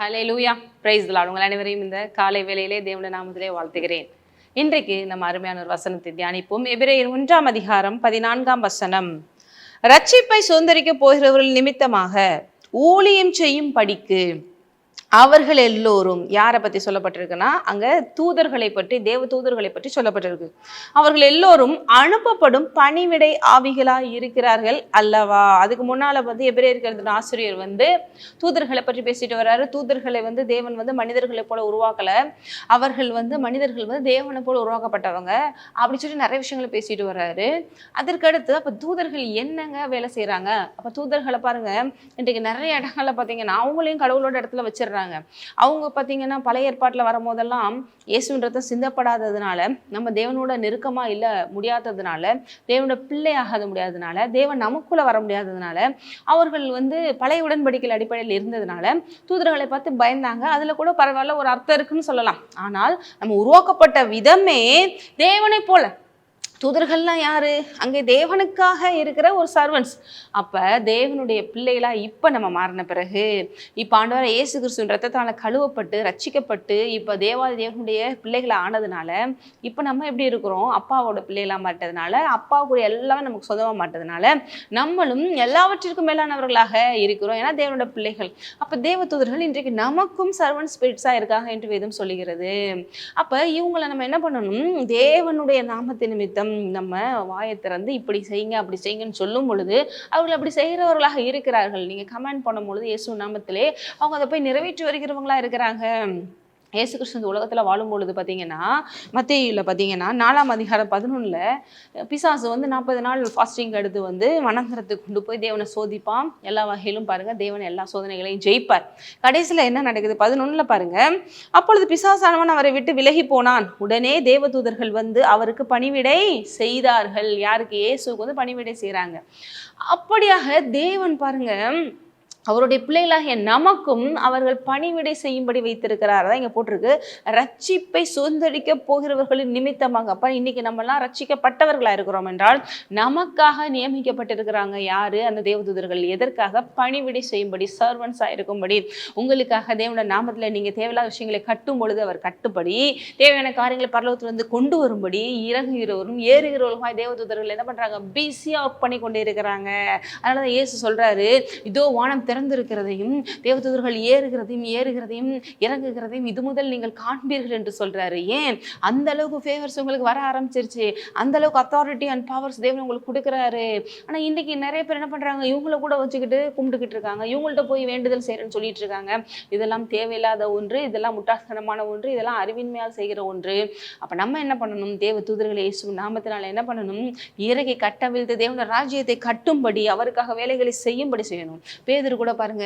ஹலே லூயா பிரைஸ் உங்கள் அனைவரையும் இந்த காலை வேளையிலே தேவன நாமத்திலே வாழ்த்துகிறேன். இன்றைக்கு நம்ம அருமையான ஒரு வசனத்தை தியானிப்போம். எபிரேயர் ஒன்றாம் அதிகாரம் பதினான்காம் வசனம். ரட்சிப்பை சுதந்திரிக்க போகிறவர்கள் நிமித்தமாக ஊழியம் செய்யும் படிக்கு அவர்கள் எல்லோரும் யாரை பற்றி சொல்லப்பட்டிருக்குன்னா அங்கே தூதர்களை பற்றி தேவ தூதர்களை பற்றி சொல்லப்பட்டிருக்கு. அவர்கள் எல்லோரும் அனுப்பப்படும் பணிவிடை ஆவிகளாக இருக்கிறார்கள் அல்லவா? அதுக்கு முன்னால் வந்து எப்படி இருக்கிறது ஆசிரியர் வந்து தூதர்களை பற்றி பேசிட்டு வர்றாரு. தூதர்களை வந்து தேவன் வந்து மனிதர்களை போல உருவாக்கல. அவர்கள் வந்து மனிதர்கள் வந்து தேவனை போல உருவாக்கப்பட்டவங்க. அப்படின்னு சொல்லி நிறைய விஷயங்களை பேசிட்டு வர்றாரு. அதற்கடுத்து அப்போ தூதர்கள் என்னங்க வேலை செய்கிறாங்க அப்போ தூதர்களை பாருங்க இன்றைக்கு நிறைய இடங்களில் பார்த்தீங்கன்னா அவங்களையும் கடவுளோட இடத்துல வச்சிடுறாங்க. அவங்க பார்த்தீங்கன்னா பழைய ஏற்பாட்டில் வரும்போதெல்லாம் இயேசுவின் ரத்தம் சிந்தப்படாததுனால நம்ம தேவனோட நெருக்கமாக இல்லை முடியாததுனால தேவனோட பிள்ளையாகாத முடியாததுனால தேவன் நமக்குள்ளே வர முடியாததுனால அவர்கள் வந்து பழைய உடன்படிக்கை அடிப்படையில் இருந்ததுனால தூதர்களை பார்த்து பயந்தாங்க. அதில் கூட பரவாயில்ல ஒரு அர்த்தம் இருக்குன்னு சொல்லலாம். ஆனால் நம்ம உருவாக்கப்பட்ட விதமே தேவனை போல. தூதர்கள்லாம் யாரு? அங்கே தேவனுக்காக இருக்கிற ஒரு சர்வன்ஸ் அப்ப தேவனுடைய பிள்ளைகளா இப்ப நம்ம மாறின பிறகு இப்ப ஆண்டவர இயேசு கிறிஸ்துவின் ரத்தத்தால கழுவப்பட்டு ரச்சிக்கப்பட்டு இப்ப தேவாதி தேவனுடைய பிள்ளைகளை ஆனதுனால இப்ப நம்ம எப்படி இருக்கிறோம்? அப்பாவோட பிள்ளைகளா மாட்டதுனால அப்பாவுக்குரிய எல்லாம் நமக்கு சொந்தமா மாட்டதுனால நம்மளும் எல்லாவற்றிற்கும் மேலானவர்களாக இருக்கிறோம். ஏன்னா தேவனோட பிள்ளைகள். அப்ப தேவ தூதர்கள் இன்றைக்கு நமக்கும் சர்வன் ஸ்பிரிட்ஸா இருக்காங்க என்று வேதம் சொல்லுகிறது. அப்ப இவங்களை நம்ம என்ன பண்ணணும்? தேவனுடைய நாமத்தை நிமித்தம் நம்ம வாயை திறந்து இப்படி செய்யுங்க அப்படி செய்யுங்கன்னு சொல்லும் பொழுது அவர்கள் அப்படி செய்கிறவர்களாக இருக்கிறார்கள். நீங்க கமெண்ட் பண்ணும் பொழுது இயேசு நாமத்திலே அவங்க அதை போய் நிறைவேற்றி வருகிறவங்களா இருக்கிறாங்க. இயேசு கிருஷ்ணன் இந்த உலகத்தில் வாழும் பொழுது பார்த்தீங்கன்னா மத்தியில் பார்த்தீங்கன்னா நாலாம் அதிகாரம் பதினொன்றில் பிசாசு வந்து நாற்பது நாள் ஃபாஸ்டிங் எடுத்து வந்து வனந்தரத்துக்கு கொண்டு போய் தேவனை சோதிப்பான். எல்லா வகையிலும் பாருங்கள் தேவன் எல்லா சோதனைகளையும் ஜெயிப்பார். கடைசியில் என்ன நடக்குது? பதினொன்றில் பாருங்கள் அப்பொழுது பிசாசானவன் அவரை விட்டு விலகி போனான். உடனே தேவதூதர்கள் வந்து அவருக்கு பணிவிடை செய்தார்கள். யாருக்கு? இயேசுக்கு வந்து பணிவிடை செய்கிறாங்க அப்படியாக தேவன் பாருங்க அவருடைய பிள்ளைகளாகிய நமக்கும் அவர்கள் பணிவிடை செய்யும்படி வைத்திருக்கிறார். அதான் இங்கே போட்டிருக்கு. ரட்சிப்பை சுதந்திரிக்க போகிறவர்களின் நிமித்தமாக. அப்போ இன்றைக்கி நம்மலாம் ரட்சிக்கப்பட்டவர்களாக இருக்கிறோம் என்றால் நமக்காக நியமிக்கப்பட்டிருக்கிறாங்க யார்? அந்த தேவதூதர்கள். எதற்காக? பணிவிடை செய்யும்படி சர்வன்ஸாக இருக்கும்படி. உங்களுக்காக தேவனோட நாமத்தில் நீங்கள் தேவையில்லாத விஷயங்களை கட்டும் பொழுது அவர் கட்டுப்படி தேவையான காரியங்களை பரலோகத்திலிருந்து கொண்டு வரும்படி இறங்குகிறவரும் ஏறுகிறவர்களுமாய் தேவதூதர்கள் என்ன பண்ணுறாங்க பிஸியாக ஒர்க் பண்ணி கொண்டு இருக்கிறாங்க. அதனால தான் இயேசு சொல்கிறாரு இதோ வானம் திறந்திருக்கிறதையும் தேவதூதர்கள் ஏறுகிறதையும் ஏறுகிறதையும் இறங்குகிறதையும் இது முதல் நீங்கள் காண்பீர்கள் என்று சொல்றாரு. ஏன்? அந்த அளவுக்கு ஃபேவர்ஸ் உங்களுக்கு வர ஆரம்பிச்சிருச்சு. அந்த அளவுக்கு அத்தாரிட்டி அண்ட் பவர்ஸ் தேவன் உங்களுக்கு கொடுக்குறாரு. ஆனா இன்னைக்கு நிறைய பேர் என்ன பண்றாங்க? இவங்கள கூட வச்சுக்கிட்டு கும்பிட்டுக்கிட்டு இருக்காங்க. இவங்கள்ட்ட போய் வேண்டுதல் செய்கிறேன்னு சொல்லிட்டு இருக்காங்க. இதெல்லாம் தேவையில்லாத ஒன்று இதெல்லாம் முட்டாள்தனமான ஒன்று இதெல்லாம் அறிவின்மையால் செய்கிற ஒன்று. அப்போ நம்ம என்ன பண்ணணும்? தேவ தூதர்களை இயேசு நாமத்தினால என்ன பண்ணணும்? இறகை கட்டவிழ்த்து தேவன ராஜ்யத்தை கட்டும்படி அவருக்காக வேலைகளை செய்யும்படி செய்யணும். பேதர் கூட பாருங்க.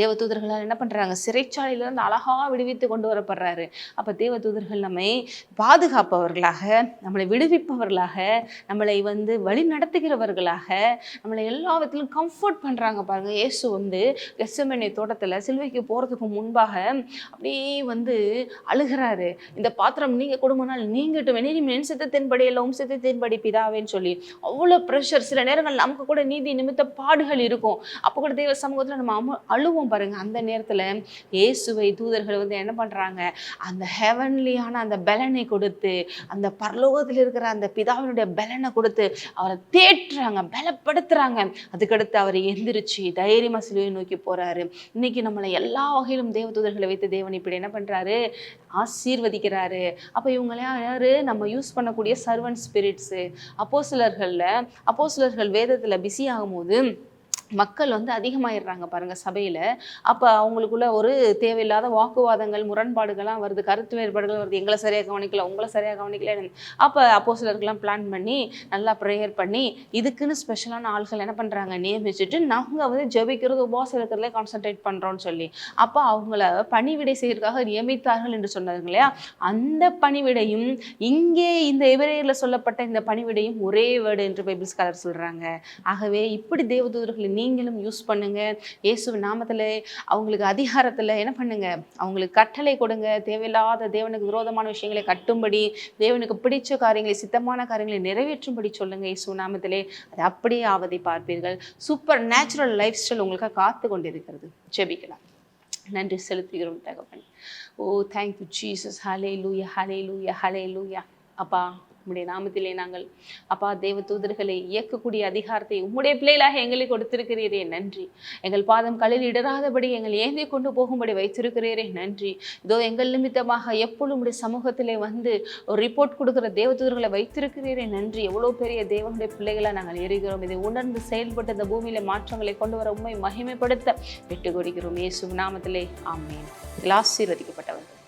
தேவதூதர்களால் என்ன பண்ணுறாங்க சிறைச்சாலையிலிருந்து அழகாக விடுவித்து கொண்டு வரப்படுறாரு. அப்போ தேவதூதர்கள் நம்மை பாதுகாப்பவர்களாக நம்மளை விடுவிப்பவர்களாக நம்மளை வந்து வழி நடத்துகிறவர்களாக நம்மளை எல்லா விதத்திலும் கம்ஃபர்ட் பண்ணுறாங்க பாருங்கள் இயேசு வந்து கெசமனை தோட்டத்தில் சிலுவைக்கு போகிறதுக்கு முன்பாக அப்படியே வந்து அழுகிறாரு. இந்த பாத்திரம் நீங்கள் கொடுமனால் நீங்கட்டும். நீ என் சித்தத்தின்படி இல்லை உம் சித்தத்தின்படி பிதாவேன்னு சொல்லி அவ்வளோ ப்ரெஷர் சில நேரங்கள் நமக்கு கூட நீதி நிமித்த பாடுகள் இருக்கும். அப்போ கூட தெய்வ சமூகத்தில் நம்ம அழுவோம். அழுவோம் பாருங்கள் அந்த நேரத்தில் இயேசுவை தூதர்கள் வந்து என்ன பண்ணுறாங்க அந்த ஹெவன்லியான அந்த பலனை கொடுத்து அந்த பரலோகத்தில் இருக்கிற அந்த பிதாவினுடைய பலனை கொடுத்து அவரை தேற்றுறாங்க பலப்படுத்துகிறாங்க அதுக்கடுத்து அவர் எந்திரிச்சு தைரியமாக சிலுவையை நோக்கி போகிறாரு இன்னைக்கு நம்மளை எல்லா வகையிலும் தேவதூதர்களை வைத்து தேவன் இப்படி என்ன பண்ணுறாரு ஆசீர்வதிக்கிறாரு. அப்போ இவங்களாம் யார்? நம்ம யூஸ் பண்ணக்கூடிய சர்வன் ஸ்பிரிட்ஸு அப்போ சிலர்களில் அப்போ சிலர்கள் வேதத்தில் பிஸி ஆகும்போது மக்கள் வந்து அதிகமாயிடுறாங்க பாருங்கள் சபையில். அப்போ அவங்களுக்குள்ள ஒரு தேவையில்லாத வாக்குவாதங்கள் முரண்பாடுகள்லாம் வருது. கருத்து வேறுபாடுகள் வருது. எங்களை சரியாக கவனிக்கல உங்களை சரியாக கவனிக்கல அப்போ அப்போ சிலருக்கெல்லாம் பிளான் பண்ணி நல்லா ப்ரேயர் பண்ணி இதுக்குன்னு ஸ்பெஷலான ஆள்கள் என்ன பண்ணுறாங்க நியமிச்சுட்டு நாங்கள் வந்து ஜெபிக்கிறது உபவாசம் இருக்கிறதே கான்சென்ட்ரேட் பண்ணுறோன்னு சொல்லி. அப்போ அவங்கள பணிவிடை செய்யறதுக்காக நியமித்தார்கள் என்று சொன்னாங்க இல்லையா? அந்த பணிவிடையும் இங்கே இந்த எபிரேயர்ல சொல்லப்பட்ட இந்த பணிவிடையும் ஒரே வேர்டு என்று பைபிள் ஸ்காலர் சொல்கிறாங்க ஆகவே இப்படி தேவதூதர்களின் நீங்களும் யூஸ் பண்ணுங்க. இயேசு நாமத்தில் அவங்களுக்கு அதிகாரத்தில் என்ன பண்ணுங்க? அவங்களுக்கு கட்டளை கொடுங்க. தேவையில்லாத தேவனுக்கு விரோதமான விஷயங்களை கட்டும்படி தேவனுக்கு பிடிச்ச காரியங்களை சித்தமான காரியங்களை நிறைவேற்றும்படி சொல்லுங்க. இயேசு நாமத்திலே அது அப்படியே ஆவதை பார்ப்பீர்கள். சூப்பர் நேச்சுரல் லைஃப் ஸ்டைல் உங்களுக்காக காத்து கொண்டிருக்கிறது. ஜெபிக்கலாம். நன்றி செலுத்துகிறோம் தகப்பன். ஓ தேங்க்யூ ஜீசஸ் ஹலே லூயா ஹலே லூயா ஹலே லூயா அப்பா. உம்முடைய நாமத்திலே நாங்கள் அப்பா தேவ தூதர்களை இயக்கக்கூடிய அதிகாரத்தை உம்முடைய பிள்ளைகளாக எங்களை கொடுத்திருக்கிறீரே நன்றி. எங்கள் பாதம் கலில் இடராதபடி எங்கள் ஏந்தி கொண்டு போகும்படி வைத்திருக்கிறீரே நன்றி. இதோ எங்கள் நிமித்தமாக எப்பொழுது உடைய சமூகத்திலே வந்து ஒரு ரிப்போர்ட் கொடுக்குற தேவதூதர்களை வைத்திருக்கிறீரே நன்றி. எவ்வளோ பெரிய தேவனுடைய பிள்ளைகளாக நாங்கள் எரிகிறோம் இதை உணர்ந்து செயல்பட்டு இந்த பூமியில மாற்றங்களை கொண்டு வர உண்மை மகிமைப்படுத்த விட்டு கொடுக்கிறோம் இயேசு நாமத்திலே ஆமேன். இதில் ஆசீர்வதிக்கப்பட்டவர்கள்.